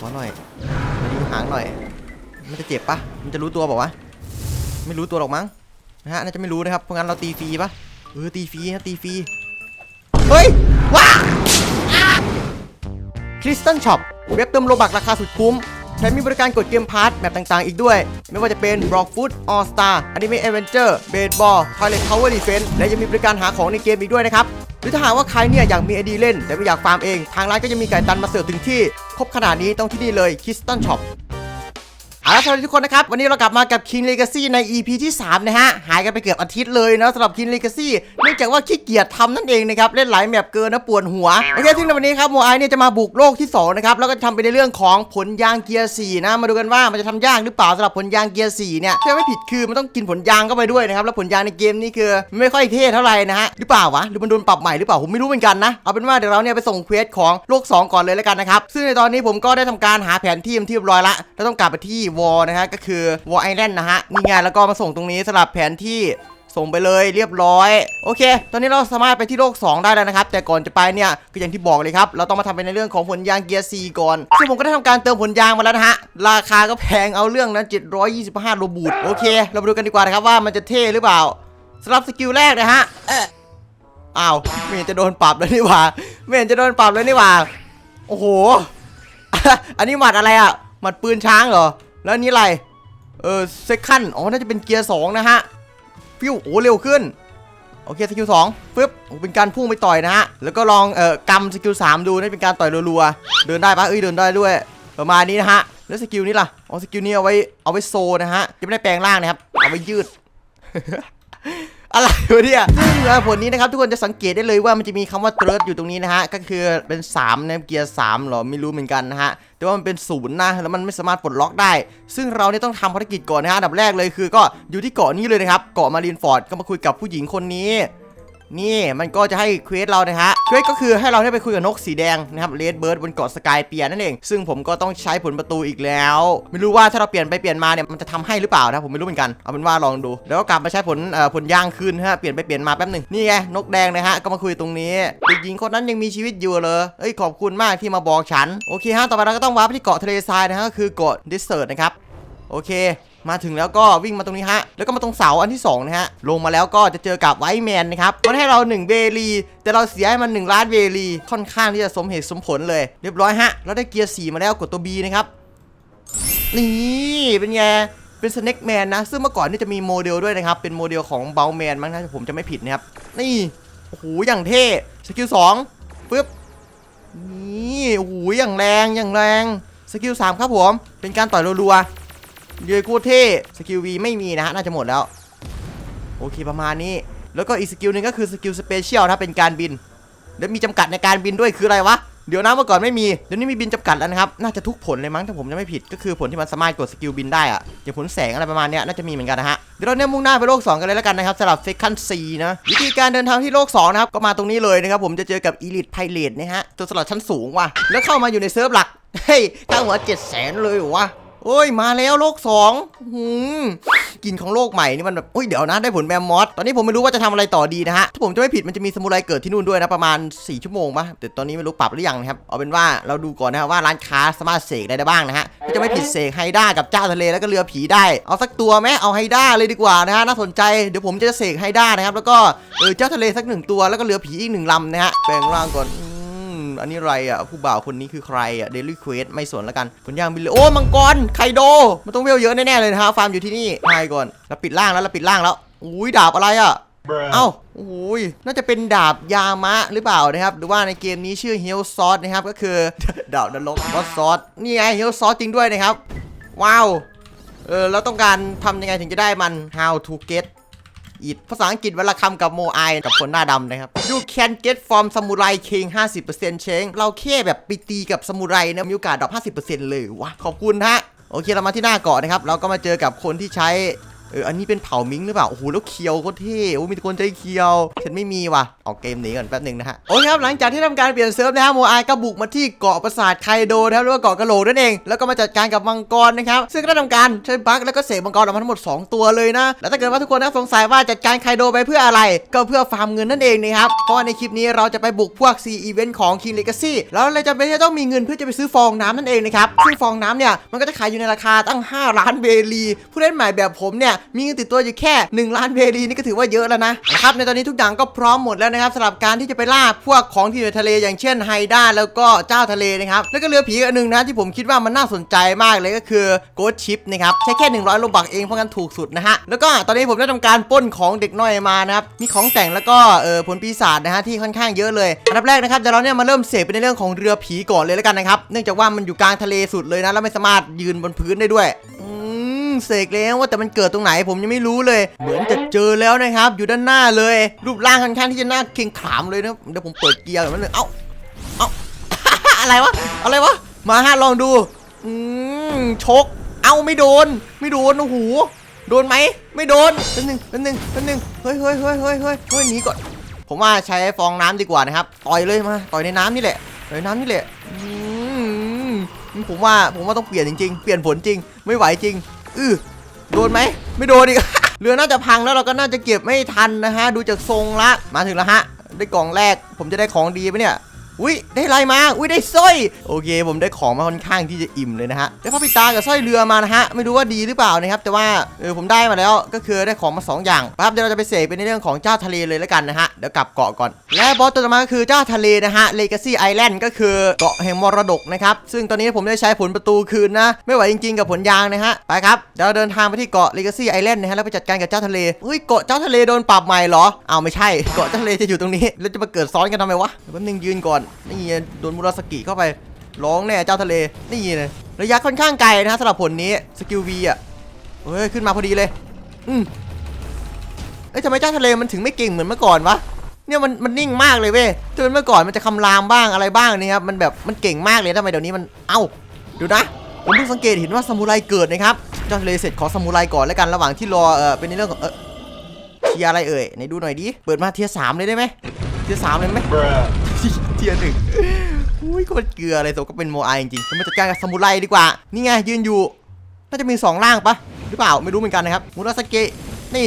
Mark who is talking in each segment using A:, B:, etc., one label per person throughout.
A: ขอหน่อยมาดูหางหน่อย มันจะเจ็บปะมันจะรู้ตัวบอกว่าวะไม่รู้ตัวหรอกมั้งนะฮะน่าจะไม่รู้นะครับเพราะงั้นเราตีฟรีปะเออตีฟรีนะตีฟรีเฮ้ยว้าคริสตันช็อปเว็บเติมโลบักราคาสุดคุ้ม แถมมีบริการกดเกมพาร์ทแบบต่างๆ อีกด้วย ไม่ว่าจะเป็น Rock Food All Star Anime Adventure Baseball Toilet Tower Defense และยังมีบริการหาของในเกมอีกด้วยนะครับหรือถ้าหากว่าใครเนี่ยอยากมีไอดีเล่น แต่ไม่อยากฟาร์มเอง ทางร้านก็จะมีไก่ตันมาเสิร์ฟถึงที่ ครบขนาดนี้ต้องที่นี่เลยคิสตันช็อป เอาละสวัสดีทุกคนนะครับ วันนี้เรากลับมากับ King Legacy ใน EP ที่ 3 นะฮะ หายกันไปเกือบอาทิตย์เลยนะสำหรับ King Legacy เนื่องจากว่าขี้เกียจทำนั่นเองนะครับ เล่นหลายแมปเกินนะปวดหัว โอเคซึ่งในวันนี้ครับโมไอเนี่ยจะมาบุกโลกที่ 2 นะครับ แล้วก็ทำไปในเรื่องของผลยางเกียร์4นะ มาดูกันว่ามันจะทำยากหรือเปล่าสำหรับผลยางเกียร์4เนี่ยถ้าไม่ผิดคือมันต้องกินผลยางเข้าไปด้วยนะครับแล้วผลยางในเกมนี่คือไม่ค่อยเท่เท่าไหร่นะฮะหรือเปล่าวะหรือมันโดนปรับใหม่หรือเปล่าผมไม่รู้เหมือนกันนะเอาเป็นว่าเดี๋ยวเราเนี่ยไปส่งเควสของโลก 2 ก่อนเลยแล้วกันนะครับซึ่งในตอนนี้ผมก็ได้ทำการหาแผนที่ที่เรียบร้อยละแล้วต้องกลับไปที่วอลนะฮะก็คือวอลไอแลนด์นะฮะนี่ไงแล้วก็มาส่งตรงนี้สำหรับแผนที่ส่งไปเลยเรียบร้อย โอเค ตอนนี้เราสามารถไปที่โลก 2 ได้แล้วนะครับ แต่ก่อนจะไปเนี่ยก็อย่างที่บอกเลยครับ เราต้องมาทำเป็นในเรื่องของผลยางเกียร์ C ก่อน ซึ่งผมก็ได้ทำการเติมผลยางมาแล้วนะฮะ ราคาก็แพงเอาเรื่องนะ 725 โลบูทโอเค เรามาดูกันดีกว่านะครับว่ามันจะเท่หรือเปล่าสำหรับสกิลแรกนะฮะเอ๊ะอ้าวไม่เห็นจะโดนปรับเลยนี่หว่าไม่เห็นจะโดนปรับเลยนี่หว่า โอ้โห อันนี้หมัดอะไรอะหมัดปืนช้างเหรอ แล้วอันนี้อะไร เออเซคันอ๋อ น่าจะเป็นเกียร์สองนะฮะ ฟิวโอ้เร็วขึ้น โอเคสกิลสองปึ๊บโอ้เป็นการพุ่งไปต่อยนะฮะ แล้วก็ลอง เอ่อกำสกิลสามดูนี่เป็นการต่อยรัวๆ เดินได้ปะเอ้ย เดินได้ด้วย ประมาณนี้นะฮะ แล้วสกิลนี้ล่ะ อ๋อ สกิลนี้เอาไว้ เอาไว้โซนะฮะ จะไม่ได้แปลงร่างนะครับ เอาไว้ยืด อะไรวะเนี่ยซึ่งเอ่อผลนี้นะครับทุกคนจะสังเกตได้เลยว่ามันจะมีคำว่าเติร์ดอยู่ตรงนี้นะฮะ ก็คือเป็น3นะเกียร์3หรอไม่รู้เหมือนกันนะฮะ แต่ว่ามันเป็นศูนย์นะแล้วมันไม่สามารถปลดล็อกได้ ซึ่งเราเนี่ยต้องทำภารกิจก่อนนะฮะดับแรกเลยคือ ก็อยู่ที่เกาะนี้เลยนะครับเกาะมารีนฟอร์ดก็มาคุยกับผู้หญิงคนนี้ นี่มันก็จะให้เควสเรานะฮะเควสก็คือให้เราได้ไปคุยกับนกสีแดงนะครับเลดเบิร์ดบนเกาะสกายเปียนั่นเอง ซึ่งผมก็ต้องใช้ผลประตูอีกแล้ว ไม่รู้ว่าถ้าเราเปลี่ยนไปเปลี่ยนมาเนี่ยมันจะทำให้หรือเปล่านะผมไม่รู้เหมือนกันเอาเป็นว่าลองดู แล้วก็กลับมาใช้ผลเอ่อผลย่างคืนฮะเปลี่ยนไปเปลี่ยนมาแป๊บหนึ่งนี่ไงนกแดงนะฮะก็มาคุยตรงนี้เด็กหญิงคนนั้นยังมีชีวิตอยู่เลยเอ้ยขอบคุณมากที่มาบอกฉันโอเคฮะต่อไปเราก็ต้องวาร์ปไปที่เกาะทะเลทรายนะฮะก็คือเกาะดิสเซิร์ตนะครับโอเค มาถึงแล้วก็วิ่งมาตรงนี้ฮะ แล้วก็มาตรงเสาอันที่2นะฮะ ลงมาแล้วก็จะเจอกับไวท์แมนนะครับ มันให้เรา 1เวลี แต่เราเสียให้มัน 1 ล้านเวลี ค่อนข้างที่จะสมเหตุสมผลเลย เรียบร้อยฮะ เราได้เกียร์ 4 มาแล้วกดตัว B นะครับ นี่เป็นไงเป็นสเน็กแมนนะ ซึ่งเมื่อก่อนนี่จะมีโมเดลด้วยนะครับ เป็นโมเดลของเบลแมนมั้งนะถ้าผมจะไม่ผิดนะครับ นี่ โอ้โห อย่างเท่ สกิล2ปึ๊บ นี่ โอ้โห อย่างแรง อย่างแรง สกิล3ครับผม เป็นการต่อยรัวๆ ยโคตรเท่สกิล V ไม่มีนะฮะน่าจะหมดแล้ว โอเคประมาณนี้ แล้วก็อีกสกิลหนึ่งก็คือสกิลสเปเชียลนะเป็นการบินแล้วมีจำกัดในการบินด้วยคืออะไรวะเดี๋ยวนะเมื่อก่อนไม่มีเดี๋ยวนี้มีบินจำกัดแล้วนะครับน่าจะทุกผลเลยมั้งถ้าผมจะไม่ผิดก็คือผลที่มันสามารถกดสกิลบินได้อะอย่างผลแสงอะไรประมาณเนี้ยน่าจะมีเหมือนกันนะฮะเดี๋ยวเราเนี่ยมุ่งหน้าไปโลก 2 กันเลยแล้วกันนะครับสำหรับเซคันซีนะวิธีการเดินทางที่โลก2นะครับก็มาตรงนี้เลยนะครับผมจะเจอกับอีลิทไพเรตนะฮะตัวสลัดชั้นสูงว่ะแล้วเข้ามาอยู่ในเซิร์ฟหลักเฮ้ยตั้งหัวเจ็ดแสนเลยวะ โอ้ยมาแล้วโลก2หืมกลินของโลกใหม่นี่มันแบบอุ้ยเดี๋ยวนะได้ผลแมมมอสตอนนี้ผมไม่รู้ว่าจะทำอะไรต่อดีนะฮะถ้าผมจะไม่ผิดมันจะมีสมุไรเกิดที่นู่นด้วยนะประมาณ 4 ชั่วโมงปะแต่ตอนนี้ไม่รู้ปรับหรือยังนะครับเอาเป็นว่าเราดูก่อนนะครับว่าร้านค้าสามารถเสกได้บ้างนะฮะถ้าจะไม่ผิดเสกไฮด้ากับเจ้าทะเลแล้วก็เรือผีได้ เอาสักตัวไหมเอาไฮด้าเลยดีกว่านะฮะน่าสนใจเดี๋ยวผมจะเสกไฮด้านะครับแล้วก็เออเจ้าทะเลสักหนึ่งตัวแล้วก็เรือผีอีกหนึ่งลำนะฮะแปลงร่างก่อน อืมอันนี้อะไรอะผู้บ่าวคนนี้คือใครอะเดลี่เควสไม่สนแล้วกันผลย่างบินเลยโอ้มังกรไคโดมันต้องเวลเยอะแน่ๆเลยนะฮะฟาร์มอยู่ที่นี่ไปก่อนเราปิดล่างแล้วเราปิดล่างแล้วอุ้ยดาบอะไรอะเอ้าโอ้ยน่าจะเป็นดาบยามะหรือเปล่านะครับ หรือว่าในเกมนี้ชื่อเฮลซอสนะครับ ก็คือดาบนรกวอซอสนี่ไงเฮลซอสจริงด้วยนะครับ ว้าว เออ แล้วต้องการทำยังไงถึงจะได้มัน how to get it ภาษาอังกฤษเวลาคำกับโมไอกับคนหน้าดำนะครับ you can get from samurai king 50%เชงเราแค่แบบไปตีกับสมุไรนะมีโอกาสดรอป50%เลยวะขอบคุณฮะโอเคเรามาที่หน้าเกาะนะครับเราก็มาเจอกับคนที่ใช้ เอออันนี้เป็นเผ่ามิงหรือเปล่า โอ้โห แล้วเคียวโคตรเท่โอ้มีคนใจเคียว ฉันไม่มีว่ะออกเกมหนีก่อนแป๊บหนึ่งนะฮะ โอเคครับ หลังจากที่ทำการเปลี่ยนเซิร์ฟนะฮะ โมอายก็บุกมาที่เกาะปราสาทไคโดนะครับหรือว่าเกาะกะโหลกนั่นเอง แล้วก็มาจัดการกับมังกรนะครับ ซึ่งก็ได้ทำการใช้บั๊กแล้วก็เสกมังกรออกมาทั้งหมด 2 ตัวเลยนะ แล้วถ้าเกิดว่าทุกคนนะสงสัยว่าจัดการไคโดไปเพื่ออะไร ก็เพื่อฟาร์มเงินนั่นเองนะครับ เพราะในคลิปนี้เราจะไปบุกพวก C Event ของ King Legacy แล้วเราจะเป็นที่จะต้องมีเงินเพื่อจะไปซื้อฟองน้ำนั่นเองนะครับซึ่งฟองน้ำเนี่ยมันก็จะขายอยู่ในราคาตั้ง 5 ล้านเบลีผู้เล่นใหม่แบบผมเนี่ยมีเงินติดตัวอยู่แค่1ล้านเบลีนี่ก็ถือว่าเยอะแล้วนะนะครับในตอนนี้ทุกอย่างก็พร้อมหมดแล้วนะครับสำหรับการที่จะไปล่าพวกของที่อยู่ในทะเลอย่างเช่นไฮด้าแล้วก็เจ้าทะเลนะครับแล้วก็เรือผีอันหนึงนะที่ผมคิดว่ามันน่าสนใจมากเลยก็คือโกดชิปนะครับใช้แค่ 100โลบักเองเพราะงั้นถูกสุดนะฮะแล้วก็ตอนนี้ผมได้ทำการป้นของเด็กน้อยมานะครับมีของแต่งแล้วก็เออผลปีศาจนะฮะที่ค่อนข้างเยอะเลยอันดับแรกนะครับเดี๋ยวเราเนี่ยมาเริ่มเสพไปในเรื่องของเรือผีก่อนเลยแล้วกันนะครับเนื่องจากว่ามันอยู่กลางทะเลสุดเลยนะแล้วไม่สามารถยืนบนพื้นได้ด้วย เสกแล้วว่าแต่มันเกิดตรงไหนผมยังไม่รู้เลย เหมือนจะเจอแล้วนะครับ อยู่ด้านหน้าเลย รูปร่างค่อนข้างที่จะน่าเกรงขามเลยนะเดี๋ยวผมเปิดเกียร์ก่อนนิดนึงเอ้าเอ้าอะไรวะอะไรวะมาฮะลองดูอืมชก เอ้าไม่โดน ไม่โดนโอ้โหโดนไหมไม่โดนเป็นหนึ่งเป็นหนึ่งเป็นหนึ่งเฮ้ยเฮ้ยเฮ้ยเฮ้ยเฮ้ยเฮ้ยหนีก่อนผมว่าใช้ฟองน้ำดีกว่านะครับต่อยเลยมาต่อยในน้ำนี่แหละต่อยในน้ำนี่แหละอืมผมว่าผมว่าต้องเปลี่ยนจริง ๆ เปลี่ยนผลจริง ไม่ไหวจริง อือโดนไหม ไม่โดนอีก เรือน่าจะพังแล้วเราก็น่าจะเก็บไม่ทันนะฮะ ดูจากทรงละ มาถึงแล้วฮะ ได้กล่องแรก ผมจะได้ของดีไหมเนี่ย อุ้ยได้อะไรมา อุ้ยได้สร้อย โอเค ผมได้ของมาค่อนข้างที่จะอิ่มเลยนะฮะ ได้พระปิตากับสร้อยเรือมานะฮะ ไม่รู้ว่าดีหรือเปล่านะครับ แต่ว่าเออผมได้มาแล้ว ก็คือได้ของมาสองอย่างครับเดี๋ยวเราจะไปเสกเป็นในเรื่องของเจ้าทะเลเลยแล้วกันนะฮะ เดี๋ยวกลับเกาะก่อน และบอสตัวต่อมาก็คือเจ้าทะเลนะฮะ Legacy Island ก็คือเกาะแห่งมรดกนะครับ ซึ่งตอนนี้ผมได้ใช้ผลประตูคืนนะ ไม่ไหวจริงๆ กับผลยางนะฮะ ไปครับ เดี๋ยวเราเดินทางไปที่เกาะ Legacy Island นะฮะ แล้วไปจัดการกับเจ้าทะเลเฮ้ย เกาะเจ้าทะเลโดนปรับใหม่เหรออ้าวไม่ใช่ เกาะเจ้าทะเลจะอยู่ตรงนี้ แล้วจะมาเกิดซ้อนกันทำไมวะแป๊บนึงยืนก่อนนี่ไงโดนมุราสกิเข้าไป ร้องแน่เจ้าทะเล นี่เลยระยะค่อนข้างไกลนะฮะสำหรับผลนี้ สกิลวีอะเฮ้ย ขึ้นมาพอดีเลย อืมเอ้ยทำไมเจ้าทะเลมันถึงไม่เก่งเหมือนเมื่อก่อนวะ เนี่ยมันมันนิ่งมากเลยเว้ยจนเมื่อก่อนมันจะคำรามบ้างอะไรบ้างนี่ครับ มันแบบมันเก่งมากเลยทำไมเดี๋ยวนี้มัน เอ้าดูนะ ผมเพิ่งสังเกตเห็นว่าซามูไรเกิดนะครับ เจ้าทะเลเสร็จขอซามูไรก่อนแล้วกัน ระหว่างที่รอ เออเป็นในเรื่องของ เออเทียอะไรเอ่ยไหนดูหน่อยดิ เปิดมาเทียสามเลยได้ไหมเทียสามเลยไหม เทียร์หนึ่งอุ้ยโคตรเกลืออะไรสมก็เป็นโมไอจริงๆเรามาจัดการกับซามูไรดีกว่า นี่ไงยืนอยู่ น่าจะมีสองร่างปะหรือเปล่าไม่รู้เหมือนกันนะครับมูราสเกะนี่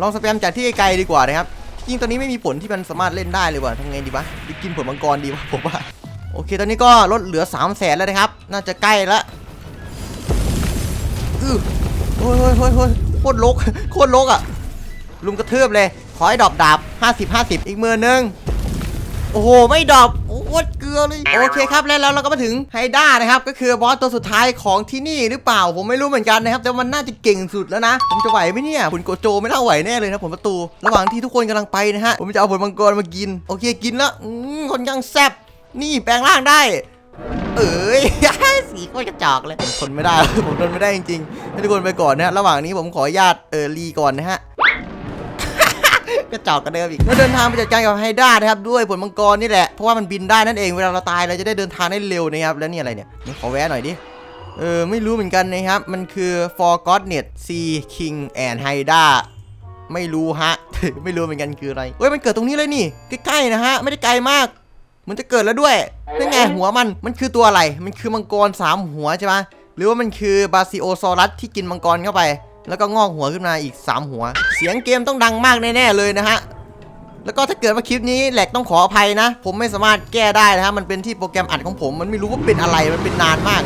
A: ลองสแปมจากที่ไกลๆดีกว่านะครับจริงตอนนี้ไม่มีผลที่มันสามารถเล่นได้เลยว่ะทำไงดีวะไปกินผลมังกรดีวะผมว่าโอเค ตอนนี้ก็ลดเหลือ 3 0 0แสนแล้วนะครับ น่าจะใกล้ล้วอือโอ้ยโอ้ยโอ้ยโอ้ยโคตรลก โคตรลกอะ ลุมกระเทือบเลย อให้ดรอปดาบ 50 50 อีกมือนึงโอ้โห ไม่ดรอปโอ้โคตรเกลือเลย โอเคครับ แล้วเราก็มาถึงไฮด้านะครับ ก็คือบอสตัวสุดท้ายของที่นี่หรือเปล่า ผมไม่รู้เหมือนกันนะครับ แต่มันน่าจะเก่งสุดแล้วนะ ผมจะไหวไหมเนี่ย คุณโกโจไม่น่าไหวแน่เลยนะผลประตู ระหว่างที่ทุกคนกำลังไปนะฮะ ผมจะเอาผลมังกรมากิน โอเค กินแล้วคนยังแซ่บ นี่แปลงร่างได้ เอ้ยสีโคตรกระจอกเลยผมทนไม่ได้ ผมทนไม่ได้จริงๆให้ทุกคนไปก่อนนะฮะ ระหว่างนี้ผมขออนุญาตเออรีก่อนนะฮะ กระจอกกันเดิมอีกเราเดินทางไปจัดการกับไฮด้านะครับด้วยผลมังกรนี่แหละเพราะว่ามันบินได้นั่นเองเวลาเราตายเราจะได้เดินทางได้เร็วนะครับแล้วนี่อะไรเนี่ยนี่ขอแวะหน่อยดิเออไม่รู้เหมือนกันนะครับ มันคือ For God Net Sea King and Haida ไม่รู้ฮะ ไม่รู้เหมือนกันคืออะไรเฮ้ยมันเกิดตรงนี้เลยนี่ใกล้ๆนะฮะ ไม่ได้ไกลมาก มันจะเกิดแล้วด้วยนี่ไงหัวมันมันคือตัวอะไร มันคือมังกรสามหัวใช่ไหมหรือว่ามันคือบาซิโอซอรัสที่กินมังกรเข้าไป แล้วก็งอกหัวขึ้นมาอีก 3 หัว เสียงเกมต้องดังมากแน่ๆเลยนะฮะ แล้วก็ถ้าเกิดว่าคลิปนี้แหลกต้องขออภัยนะ ผมไม่สามารถแก้ได้นะฮะ มันเป็นที่โปรแกรมอัดของผม มันไม่รู้ว่าเป็นอะไร มันเป็นนานมาก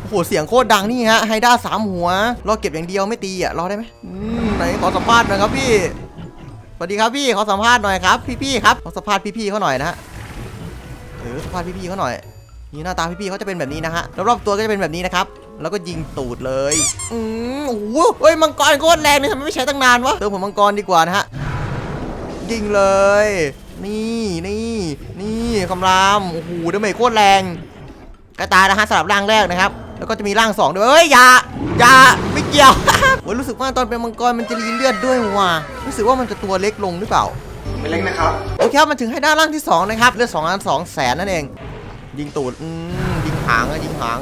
A: โอ้โห เสียงโคตรดังนี่ฮะ ไฮด้าสามหัว รอเก็บอย่างเดียวไม่ตีอะ รอได้ไหมอืมไหนขอสัมภาษณ์หน่อยครับพี่ สวัสดีครับพี่ ขอสัมภาษณ์หน่อยครับ พี่ๆครับ ขอสัมภาษณ์พี่ๆเขาหน่อยนะฮะ เออสัมภาษณ์พี่ๆเขาหน่อย นี่หน้าตาพี่ๆเขาจะเป็นแบบนี้นะฮะรอบๆตัวก็จะเป็นแบบนี้นะครับแล้วก็ยิงตูดเลย อืมโอ้โหเฮ้ยมังกรโคตรแรงเลยทำไมไม่ใช้ตั้งนานวะเติมผมมังกรดีกว่านะฮะยิงเลย นี่นี่นี่คำรามโอ้โหดาเมจโคตรแรงกระตายนะฮะสำหรับร่างแรกนะครับแล้วก็จะมีร่างสองด้วยเฮ้ยอย่าอย่าไม่เกี่ยวโอ้ยรู้สึกว่าตอนเป็นมังกรมันจะรีเลือดด้วยว่ะรู้สึกว่ามันจะตัวเล็กลงหรือเปล่า
B: ไม่เล็กนะครับ
A: โอเคครับมันถึงให้ด้านล่างที่2นะครับเลือด2ล้าน2แสนนั่นเอง ยิงตูดอืมยิงหางอะยิงหาง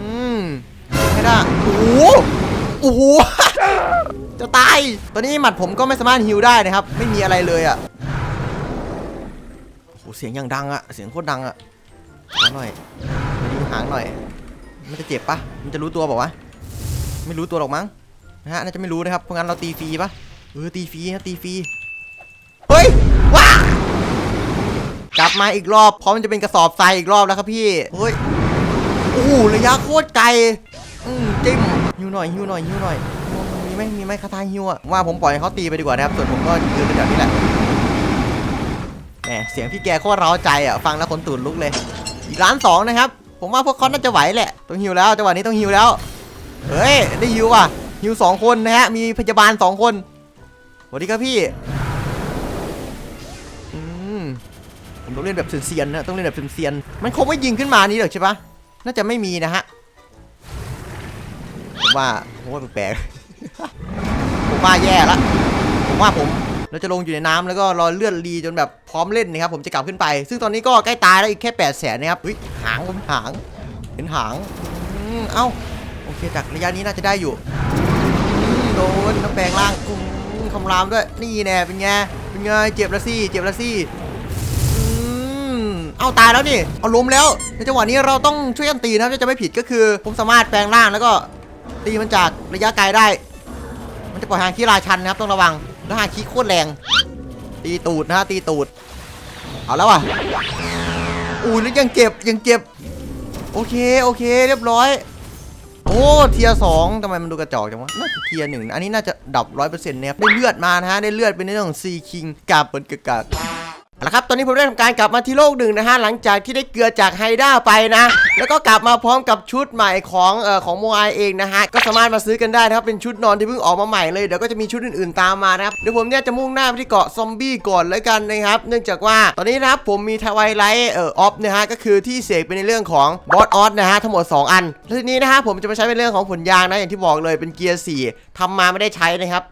A: อืมไฮให้ได้โอ้โหโอ้โห จะตาย ตอนนี้หมัดผมก็ไม่สามารถฮิวได้นะครับ ไม่มีอะไรเลยอะโอ้โหเสียงอย่างดังอะเสียงโคตรดังอะขอหน่อยมายิงหางหน่อย มันจะเจ็บปะมันจะรู้ตัวบอกว่าวะ ไม่รู้ตัวหรอกมั้ง นะฮะ น่าจะไม่รู้นะครับ เพราะงั้นเราตีฟรีปะเออตีฟรีนะตีฟรี กลับมาอีกรอบเพร้อมจะเป็นกระสอบทรายอีกรอบแล้วครับพี่เฮ้ยโอ้โหระยะโคตรไกลอืมจิ้มฮิวหน่อยฮิวหน่อยฮิวหน่อยมีไหมมีไหมคาถาฮิวอะว่าผมปล่อยให้เขาตีไปดีกว่านะครับส่วนผมก็ยืนเป็นแบบนี้แหละแหมเสียงพี่แกโคตรเร้าใจอะฟังแล้วขนตูดลุกเลย อีกล้านสองนะครับ ผมว่าพวกเขาน่าจะไหวแหละต้องฮิวแล้วจังหวะนี้ต้องฮิวแล้วเฮ้ยได้ฮิวว่ะฮิวสองคนนะฮะมีพยาบาลสองคนสวัสดีครับพี่ อืม ผมต้องเล่นแบบเซียนๆนะต้องเล่นแบบเซียนๆมันคงไม่ยิงขึ้นมานี้หรอกใช่ปะน่าจะไม่มีนะฮะผมว่าผมว่าแปลกๆผมว่าแย่ละผมว่าผมเราจะลงอยู่ในน้ำแล้วก็รอเลื่อนรีจนแบบพร้อมเล่นนะครับผมจะกลับขึ้นไป ซึ่งตอนนี้ก็ใกล้ตายแล้วอีกแค่8 0 0แสนนะครับหางผมหางเห็นหางเอ้าโอเคจากระยะนี้น่าจะได้อยู่โดนน้ำแปลงร่างอืมคำรามด้วยนี่แน่เป็นไงเป็นไงเจ็บละสิเจ็บละสิอืม เอาตายแล้วนี่ เอาล้มแล้ว ในจังหวะนี้เราต้องช่วยกันตีนะครับจะไม่ผิดก็คือ ผมสามารถแปลงร่างแล้วก็ตีมันจากระยะไกลได้ มันจะปล่อยฮาคิราชันนะครับต้องระวัง แล้วฮาคิโคตรแรง ตีตูดนะฮะตีตูด เอาแล้วอะอู้แล้วยังเจ็บยังเจ็บ โอเคโอเค เรียบร้อย โอ้เทียสองทำไมมันดูกระจอกจังวะน่าจะเทียหนึ่งอันนี้น่าจะดับร้อยเปอร์เซ็นต์นะครับได้เลือดมานะฮะได้เลือดเป็นเรื่องของซีคิงกาบเปิดกะกา เอาละครับ ตอนนี้ผมได้ทำการกลับมาที่โลกหนึ่งนะฮะ หลังจากที่ได้เกลือจากไฮด้าไปนะ แล้วก็กลับมาพร้อมกับชุดใหม่ของเอ่อของโมไอเองนะฮะ ก็สามารถมาซื้อกันได้นะครับ เป็นชุดนอนที่เพิ่งออกมาใหม่เลย เดี๋ยวก็จะมีชุดอื่นๆตามมานะครับ เดี๋ยวผมเนี่ยจะมุ่งหน้าไปที่เกาะซอมบี้ก่อนแล้วกันนะครับ เนื่องจากว่าตอนนี้นะครับผมมีทวายไลท์เอ่อออฟนะฮะ ก็คือที่เสกเป็นในเรื่องของบอสออสนะฮะ ทั้งหมด 2 อันแล้วทีนี้นะฮะผมจะมาใช้เป็นเรื่องของผลยางนะ อย่างที่บอกเลยเป็นเกียร์4ทำมาไม่ได้ใช้นะครับ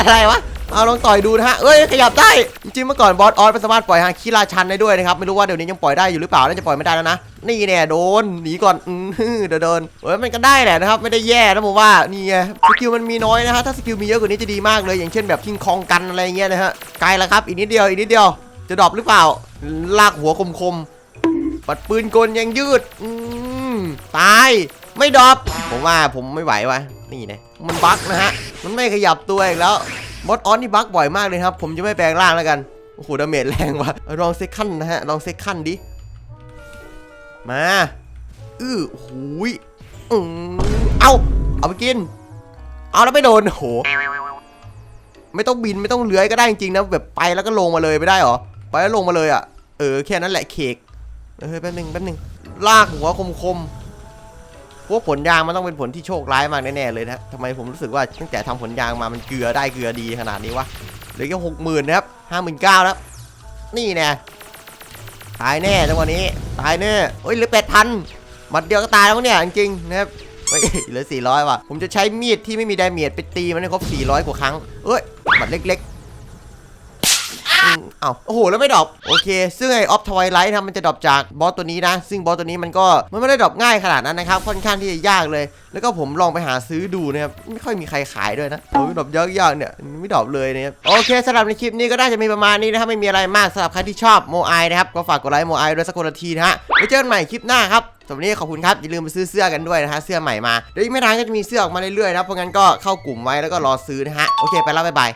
A: อะไรวะ เอาลองต่อยดูนะฮะเอ้ยขยับได้ จริงเมื่อก่อนบอสออสมันสามารถปล่อยฮาคิราชันได้ด้วยนะครับ ไม่รู้ว่าเดี๋ยวนี้ยังปล่อยได้อยู่หรือเปล่า น่าจะปล่อยไม่ได้แล้วนะ นี่แน่โดน หนีก่อน อือเดี๋ยวโดนเอ้ยมันก็ได้แหละนะครับ ไม่ได้แย่นะผมว่า นี่ไง สกิลมันมีน้อยนะฮะ ถ้าสกิลมีเยอะกว่านี้จะดีมากเลย อย่างเช่นแบบคิงคองกันอะไรเงี้ยนะฮะ ไกลแล้วครับ อีกนิดเดียว อีกนิดเดียว จะดรอปหรือเปล่า ลากหัวคมๆ ปัดปืนกลยังยืด อืมตายไม่ดรอปผมว่าผมไม่ไหววะนี่นะมันบั๊กนะฮะ มันไม่ขยับตัวอีกแล้ว บอสออนนี่บั๊กบ่อยมากเลยครับ ผมจะไม่แปลงร่างแล้วกัน โอ้โหดาเมจแรงว่ะลองเซ็กขั้นนะฮะ ลองเซ็กขั้นดิ มา อื้อหูยอืมเอาเอาไปกิน เอาแล้วไม่โดนโอ้โห ไม่ต้องบินไม่ต้องเลื้อยก็ได้จริงๆนะ แบบไปแล้วก็ลงมาเลยไม่ได้หรอ ไปแล้วลงมาเลยอะ เออแค่นั้นแหละเคกเออแป๊บนึงแป๊บนึงลากหัวคมๆ พวกผลยางมันต้องเป็นผลที่โชคร้ายมากแน่ๆเลยนะทำไมผมรู้สึกว่าตั้งแต่ทำผลยางมามันเกลือได้เกลือดีขนาดนี้วะเหลือแค่หกหมื่นนะครับห้าหมื่นเก้าแล้วนี่แน่ตายแน่จังวะนี้ ตายแน่เฮ้ยเหลือแปดพันมัดเดียวก็ตายแล้วเนี่ยจริงๆนะครับเฮ้ยเหลือสี่ร้อยว่ะ ผมจะใช้มีดที่ไม่มีดาเมจไปตีมันให้ครบสี่ร้อยกว่าครั้ง เอ้ยมัดเล็ก เอาโอ้โห แล้วไม่ดรอปโอเค ซึ่งไอออฟทวายไลท์นะมันจะดรอปจากบอสตัวนี้นะ ซึ่งบอสตัวนี้มันก็มันไม่ได้ดรอปง่ายขนาดนั้นนะครับ ค่อนข้างที่จะยากเลย แล้วก็ผมลองไปหาซื้อดูนะครับ ไม่ค่อยมีใครขายด้วยนะโอ้ยดรอปยากๆเนี่ย ไม่ดรอปเลยนะครับ โอเคสำหรับในคลิปนี้ก็น่าจะมีประมาณนี้นะครับ ไม่มีอะไรมากสำหรับใครที่ชอบโมไอนะครับ ก็ฝากกดไลค์โมไอด้วยสักคนละทีนะฮะ ไว้เจอกันใหม่คลิปหน้าครับสำหรับวันนี้ขอบคุณครับอย่าลืมไปซื้อเสื้อกันด้วยนะฮะ เสื้อใหม่มา เดี๋ยวอีกไม่นานก็จะมีเสื้อออกมาเรื่อยๆนะเพราะงั้นก็เข้ากลุ่มไว้แล้วก็รอซื้อนะฮะ โอเคไปแล้วบ๊ายบาย